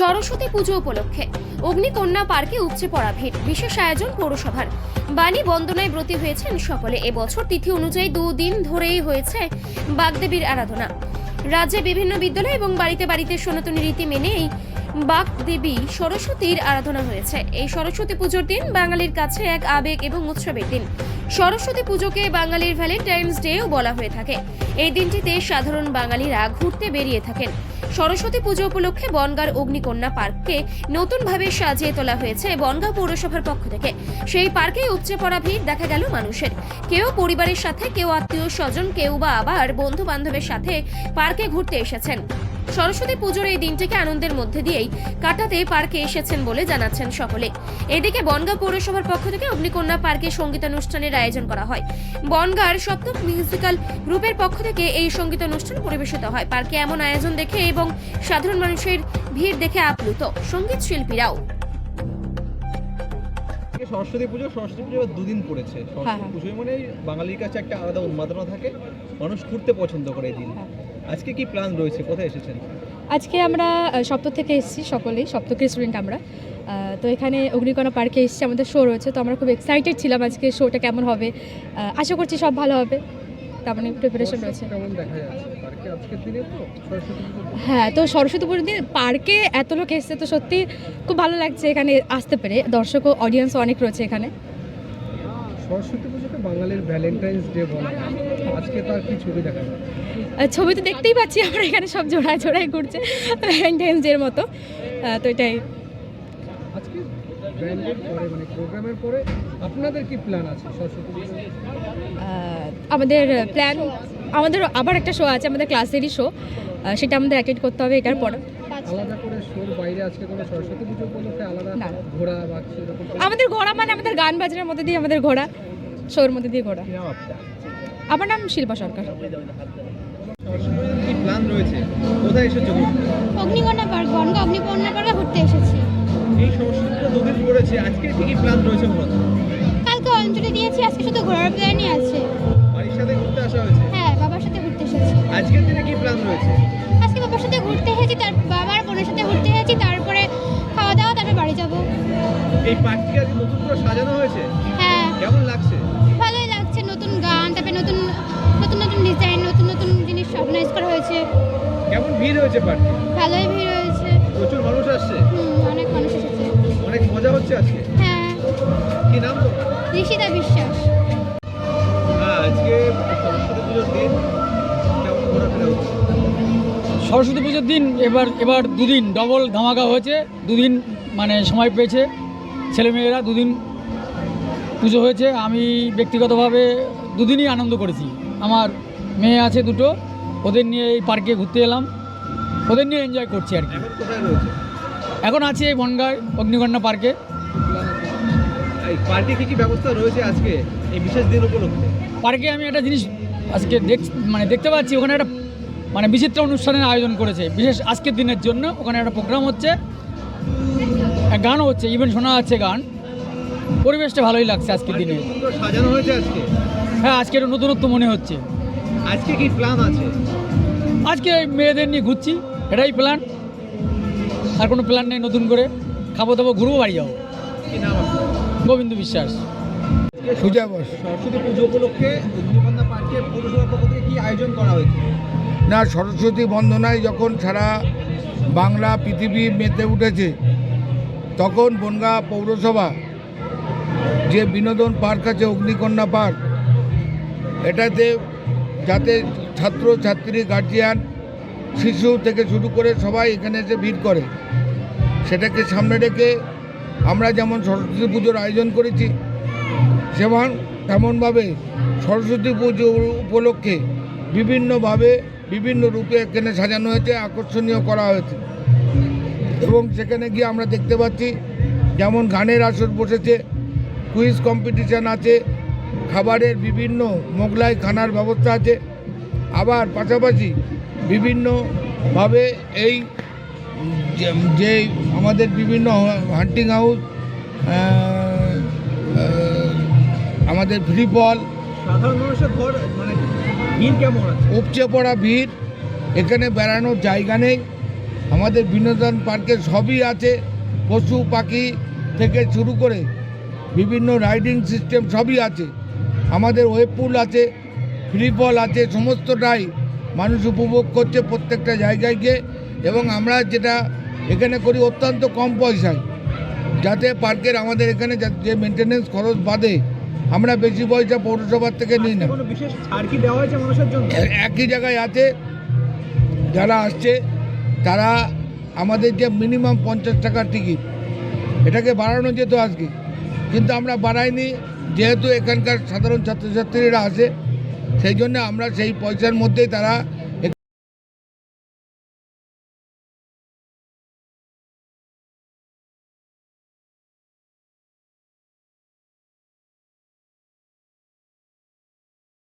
সরস্বতী পুজো উপলক্ষে অগ্নিকন্যা পার্কে উপচে পড়া ভিড়। বিশেষ আয়োজন পৌরসভার। বাণী বন্দনায় ব্রতী হয়েছেন সকলে। এবছর তিথি অনুযায়ী দুদিন ধরেই হয়েছে বাগদেবীর আরাধনা। রাজ্যে বিভিন্ন বিদ্যালয় এবং বাড়িতে বাড়িতে সনাতনী রীতি মেনেই বাগ দেবী সরস্বতীর আরাধনা হয়েছে। এই সরস্বতী পুজোর দিন বাঙালির কাছে এক আবেগ এবং উৎসবের দিন। সরস্বতী পুজোকে বাঙালির ভ্যালেন্টাইন্স ডেও বলা হয়ে থাকে। এই দিনটিতে সাধারণ বাঙালিরা ঘুরতে বেরিয়ে থাকেন। সরস্বতী পুজো উপলক্ষে বনগাঁর অগ্নিকন্যা পার্ককে নতুনভাবে সাজিয়ে তোলা হয়েছে বনগাঁ পৌরসভার পক্ষ থেকে। সেই পার্কে উপচে পড়া ভিড় দেখা গেল মানুষের। কেউ পরিবারের সাথে, কেউ আত্মীয় স্বজন, কেউ বা আবার বন্ধু বান্ধবের সাথে পার্কে ঘুরতে এসেছেন। সরস্বতী পুজোর এই দিনটিকে আনন্দের মধ্যে দিয়েই কাটাতে পার্কে এসেছেন বলে জানাচ্ছেন সকলে। এদিকে বনগাঁ পৌরসভার পক্ষ থেকে অগ্নিকন্যা পার্কে সঙ্গীতানুষ্ঠানের আয়োজন করা হয়। বনগাঁর সপ্তম মিউজিক্যাল গ্রুপের পক্ষ থেকে এই সঙ্গীতানুষ্ঠান পরিবেশিত হয়। পার্কে এমন আয়োজন দেখে এবং সাধারণ মানুষের ভিড় দেখে আপ্লুত সংগীত শিল্পীরাও। আজকে সরস্বতী পুজো সরস্বতী পুজো দুদিন পড়েছে। হ্যাঁ, সরস্বতী হ্যাঁ। পুজোয় মানে বাঙালির কাছে একটা আলাদা উন্মাদনা থাকে। মানুষ ঘুরতে পছন্দ করে এই দিন হ্যাঁ। আজকে কি প্ল্যান রয়েছে? কোথায় এসেছেন? আজকে আমরা সপ্তক থেকে এসেছি সকলেই সপ্তকের স্টুডেন্ট আমরা। তো এখানে অগ্নিকণা পার্কে এসেছি আমাদের শো রয়েছে তো আমরা খুব এক্সাইটেড ছিলাম আজকে শোটা কেমন হবে। আশা করছি সব ভালো হবে। তার মানে প্রিপারেশন রয়েছে। হ্যাঁ তো সরস্বতী পুজোর দিন পার্কে এত লোক এসছে তো সত্যি খুব ভালো লাগছে এখানে আসতে পেরে। দর্শক ও অডিয়েন্স অনেক রয়েছে এখানে। সরস্বতী পুজোকে বাঙালির ভ্যালেন্টাইন্স ডে বলা হয়। আজকে তার কি ছবি দেখা ছবি তো দেখতেই পাচ্ছি আমরা এখানে সব জোড়ায় জোড়ায় ঘুরছে ভ্যালেন্টাইন্স ডের মতো তো এটাই। আজকে পরে মানে প্রোগ্রামের পরে আপনাদের কি প্ল্যান আছে সরস্বতী পুজো আহ, আমাদের প্ল্যান আমাদের আবার একটা শো আছে আমাদের ক্লাসেরই শো সেটা আমাদের অ্যাটেন্ড করতে হবে এটার পর। আলাদা করে শোর বাইরে আজকে কোনো সরস্বতী পুজো উপলক্ষে আলাদা না। বা আমাদের ঘোড়া মানে আমাদের গান বাজনার মধ্যে দিয়ে আমাদের ঘোড়া শোর মধ্যে দিয়ে ঘোড়া। আমার নাম শিল্পা সরকার। প্ল্যান রয়েছে? কোথায় এসেছ? ঘুরতে? অগ্নিকন্যা পার্ক বনগা অগ্নিকন্যা পার্কে ঘুরতে এসেছি। এই দুদিন পড়েছে আজকে কি কি প্ল্যান রয়েছে মূলত কালকে অঞ্জলি দিয়েছি আজকে শুধু ঘোরার প্ল্যানই আছে। বাড়ির সাথে ঘুরতে আসা হয়েছে? হ্যাঁ বাবার সাথে ঘুরতে এসেছি। আজকের দিনে কি প্ল্যান রয়েছে? আজকে বাবার সাথে ঘুরতে এসেছি তার বাবার বোনের সাথে ঘুরতে এসেছি তারপরে খাওয়া দাওয়া তারপরে বাড়ি যাব। এই পার্কটি আজকে নতুন করে সাজানো হয়েছে? হ্যাঁ। কেমন লাগছে? ভালোই লাগছে নতুন নতুন নতুন নতুন ডিজাইন নতুন নতুন জিনিস অর্গানাইজ করা হয়েছে। কেমন ভিড় হয়েছে পার্কে ভালোই ভিড় হয়েছে। প্রচুর মানুষ আসছে? হুম, অনেক মানুষ এসেছে। অনেক মজা হচ্ছে আজকে? হ্যাঁ। কি নাম তোমার? ঋষিতা বিশ্বাস। হ্যাঁ আজকে সরস্বতী পুজোর দিন। কেমন ঘোরাফেরা হচ্ছে? সরস্বতী পুজোর দিন এবার এবার দুদিন ডবল ধামাকা হয়েছে। দুদিন মানে সময় পেয়েছে। ছেলেমেয়েরা দুদিন পুজো হয়েছে। আমি ব্যক্তিগতভাবে দুদিনই আনন্দ করেছি। আমার মেয়ে আছে দুটো ওদের নিয়ে এই পার্কে ঘুরতে এলাম। ওদের নিয়ে এনজয় করছি আর কি। এখন আছি এই বনগাঁয় অগ্নিকন্যা পার্কে এই পার্কে কি কি ব্যবস্থা রয়েছে আজকে? এই বিশেষ দিন উপলক্ষে? পার্কে আমি একটা জিনিস আজকে দেখ মানে দেখতে পাচ্ছি ওখানে একটা মানে বিচিত্র অনুষ্ঠানের আয়োজন করেছে। বিশেষ আজকের দিনের জন্য ওখানে একটা প্রোগ্রাম হচ্ছে। গানও হচ্ছে ইভেন শোনা যাচ্ছে গান। পরিবেশটা ভালোই লাগছে আজকের দিনে। সাজানো হয়েছে আজকে। হ্যাঁ আজকে একটা নতুনত্ব মনে হচ্ছে। আজকে কি প্ল্যান আছে? আজকে মেয়েদের নিয়ে ঘুরছি এটাই প্ল্যান আর কোনো প্ল্যান নেই নতুন করে। খাব দাবো ঘুরবো বাড়ি যাব। গোবিন্দ বিশ্বাস। সুজা বস। সরস্বতী পুজো উপলক্ষে অগ্নিকন্যা পার্কে পৌরসভার পক্ষ থেকে কি আয়োজন করা হয়েছে? না সরস্বতী বন্দনায় যখন সারা বাংলা পৃথিবী মেতে উঠেছে তখন বনগা পৌরসভা যে বিনোদন পার্ক আছে অগ্নিকন্যা পার্ক এটাতে যাতে ছাত্র, ছাত্রী গার্জিয়ান শিশু থেকে শুরু করে সবাই এখানে এসে ভিড় করে। সেটাকে সামনে রেখে আমরা যেমন সরস্বতী পুজোর আয়োজন করেছি যেমন তেমনভাবে সরস্বতী পুজো উপলক্ষে বিভিন্নভাবে বিভিন্ন রূপে এখানে সাজানো হয়েছে, আকর্ষণীয় করা হয়েছে। এবং সেখানে গিয়ে আমরা দেখতে পাচ্ছি, যেমন গানের আসর বসেছে কুইজ কম্পিটিশান আছে খাবারের বিভিন্ন মোগলাই খানার ব্যবস্থা আছে। আবার পাশাপাশি বিভিন্নভাবে এই যে- আমাদের বিভিন্ন হান্টিং হাউস আমাদের ফ্রি ফল মানে আছে? উপচে পড়া ভিড় এখানে বেড়ানোর জায়গা নেই। আমাদের বিনোদন পার্কে সবই আছে। পশু পাখি থেকে শুরু করে বিভিন্ন রাইডিং সিস্টেম সবই আছে। আমাদের ওয়েব পুল আছে ফ্রি ফল আছে সমস্তটাই মানুষ উপভোগ করছে প্রত্যেকটা জায়গায় গিয়ে এবং আমরা যেটা এখানে করি অত্যন্ত কম পয়সায়। যাতে পার্কের আমাদের এখানে যা- যে মেনটেনেন্স খরচ বাদে আমরা বেশি পয়সা পৌরসভার থেকে নিই না। একই জায়গায় আছে যারা আসছে তারা আমাদের যে মিনিমাম পঞ্চাশ টাকার টিকিট এটাকে বাড়ানো যেত আজকে। কিন্তু আমরা বাড়াইনি যেহেতু এখানকার সাধারণ ছাত্রছাত্রীরা আসে সেই জন্য আমরা সেই পয়সার মধ্যেই তারা